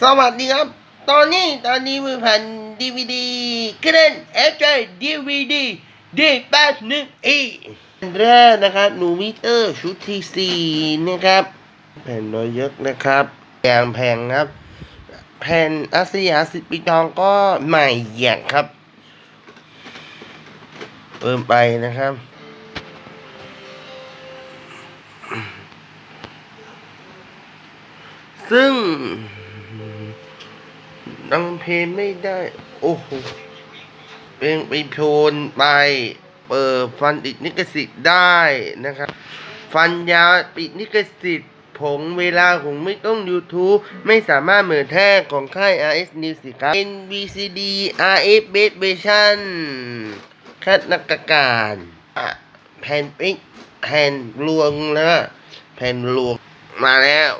สวัสดีครับ ตอนนี้ตอนนี้มือแผ่นดีวีดีเคลื่อนเอฟเจดีวีดีดีแปดหนึ่งอีแรกนะครับหนูมิเตอร์ชุดที่สี่นะครับ แผ่นน้อยเยอะนะครับแพงแพงครับ แผ่นอาสยาสิบปีทองก็ใหม่แยกครับเพิ่มไปนะครับซึ่ง ดังเพลงไม่ได้ โอ้โหเพลงไปโพนไป เปิดฟันติดนิกสิทธิ์ได้นะครับ ฟันยาวปิดนิกสิทธิ์ผงเวลาของไม่ต้อง YouTube ไม่สามารถเหมือนแท้ของค่าย RS Music ครับ NVCD RF Base Version คัดนักการแผ่นปิ๊กแผ่นลวงนะแผ่นลวงมาแล้ว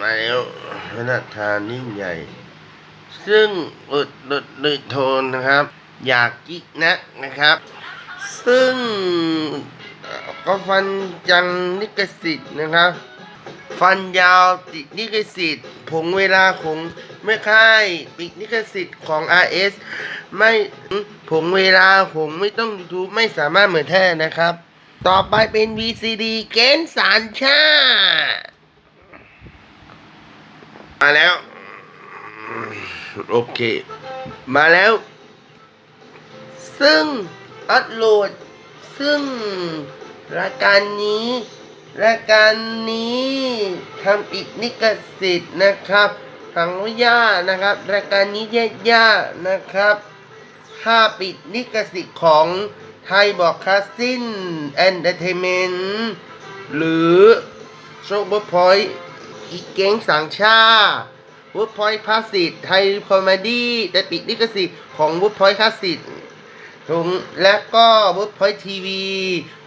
มาแล้วพนักทานิ่งใหญ่ ซึ่งอุดดุดดุดโทนนะครับ อยากกิกนักนะครับ ซึ่งก็ฟันจังนิกสิทธิ์นะครับ ฟันยาวติดนิกสิทธิ์ผงเวลาของไม่ค่ายปิดนิกสิทธิ์ของ RS ไม่ผงเวลาผมไม่ต้อง YouTube ไม่สามารถเหมือนแท้นะครับ ต่อไปเป็น VCD เกณฑ์สารชา มาแล้ว โอเค มาแล้ว ซึ่งอัปโหลด ซึ่งรายการนี้รายการนี้ทำปิดนิกสิทธิ์นะครับทางวิยานะครับ รายการนี้แย่ยากนะครับถ้าปิดนิกสิทธิ์ของไทยบอกคาสินแอนเตอร์เทนเมนต์หรือโชว์บพอย อีกเก้งสังชาวุฒพอยพาสิทไทยคอมเมดี้แต่ปิดนิกสิทธิ์ของวุฒพอยคาสิทถุงและก็วุฒพอยทีวี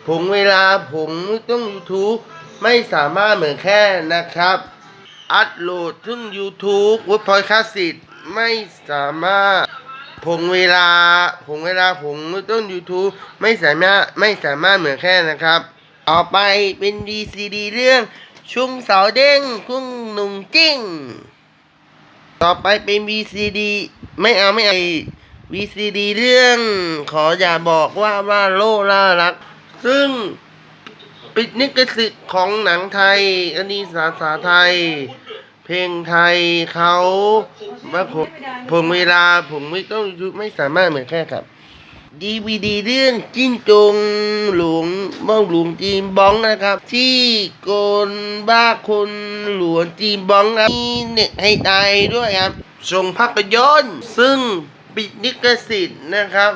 ผงเวลาผมต้อง YouTube ไม่สามารถเหมือนแค่นะครับ อัดโหลดถึง YouTube วุฒพอยคาสิทไม่สามารถผงเวลาผงเวลาผงไม่ต้อง YouTube ไม่สามารถไม่สามารถเหมือนแค่นะครับ ต่อไปเป็น VCD เรื่อง ชุงเสาเด้งคุ้งหนุ่มจิ้ง ต่อไปเป็น VCD ไม่เอาไม่เอา VCD เรื่องขออย่าบอกว่าว่าโลล่ารัก ซึ่งปิดนิกสิทธิ์ของหนังไทยอันนี้ภาษาไทย เพลงไทยเขาว่าผมผมเวลาผมไม่ต้องยุไม่สามารถเหมือนแค่ครับ ดีวีดีเรื่องจิ้นจงหลวงบ้องหลวงจีนบ้องนะครับ ที่โกนบ้าคนหลวงจีนบ้องครับมีเน็ตให้ตายด้วยครับส่งภาพยนตร์ซึ่งปิดนิกสิทธิ์นะครับ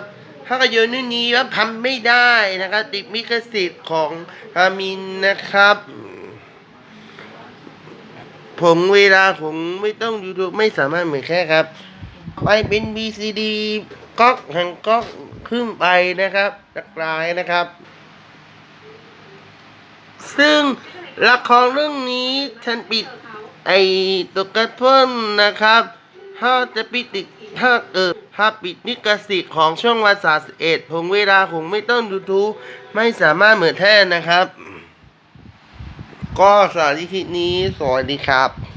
ภาพยนตร์เรื่องนี้ว่าทำไม่ได้นะครับติดมิกสิทธิ์ของอามินนะครับ ผมเวลาผมไม่ต้อง YouTube ไม่สามารถเหมือนแค่ครับ ไปเป็น VCD ก๊อกแห่งก๊อก ขึ้นไปนะครับจักรายนะครับ ซึ่งละครเรื่องนี้ฉันปิดไอตัวกระทุ่นนะครับ ถ้าจะปิดติดถ้าเกิดถ้าปิดนิกสิทธิ์ของช่องวันสาสเอ็ดผมเวลาผมไม่ต้อง YouTube ไม่สามารถเหมือนแท้นะครับ ก็สาธิตนี้สวัสดีครับ